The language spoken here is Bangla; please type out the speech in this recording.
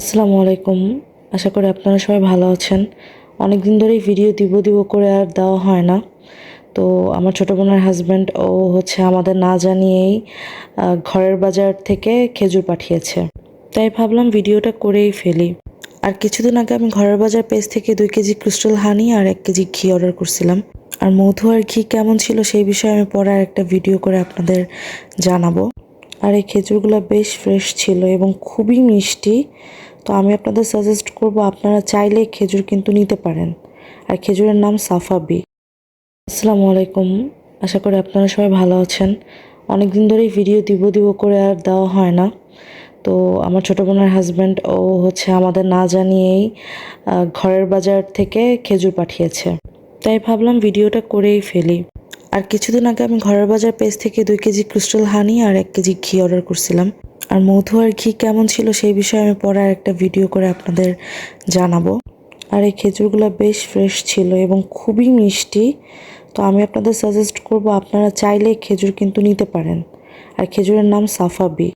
আসসালামু আলাইকুম। আশা করি আপনারা সবাই ভালো আছেন। অনেক দিন ধরেই ভিডিও দিব দিব করে আর দেওয়া হয় না। তো আমার ছোটো বোনের হাজব্যান্ড ও হচ্ছে আমাদের না জানিয়েই ঘরের বাজার থেকে খেজুর পাঠিয়েছে। তাই ভাবলাম ভিডিওটা করেই ফেলি। আর কিছুদিন আগে আমি ঘরের বাজার পেজ থেকে দুই কেজি ক্রিস্টাল হানি আর এক কেজি ঘি অর্ডার করছিলাম। আর মধু আর ঘি কেমন ছিল সেই বিষয়ে আমি পরে একটা ভিডিও করে আপনাদের জানাব। আর এই খেজুরগুলো বেশ ফ্রেশ ছিল এবং খুবই মিষ্টি। তো আমি আপনাদের সাজেস্ট করব, আপনারা চাইলে খেজুর কিন্তু নিতে পারেন। আর খেজুরের নাম সাফাবি। আসসালামু আলাইকুম। আশা করি আপনারা সবাই ভালো আছেন। অনেক দিন ধরেই ভিডিও দিব দিব করে আর দেওয়া হয় না। তো আমার ছোটো বোনের হাজব্যান্ড ও হচ্ছে আমাদের না জানিয়েই ঘরের বাজার থেকে খেজুর পাঠিয়েছে। তাই ভাবলাম ভিডিওটা করেই ফেলি। আর কিছুদিন আগে আমি ঘরের বাজার পেজ থেকে দুই কেজি ক্রিস্টাল হানি আর এক কেজি ঘি অর্ডার করছিলাম। আর মধু আর ঘি কেমন ছিল সেই বিষয়ে আমি পরে আর একটা ভিডিও করে আপনাদের জানাব। আর এই খেজুরগুলো বেশ ফ্রেশ ছিল এবং খুবই মিষ্টি। তো আমি আপনাদের সাজেস্ট করব, আপনারা চাইলে খেজুর কিন্তু নিতে পারেন। আর খেজুরের নাম সাফাবি।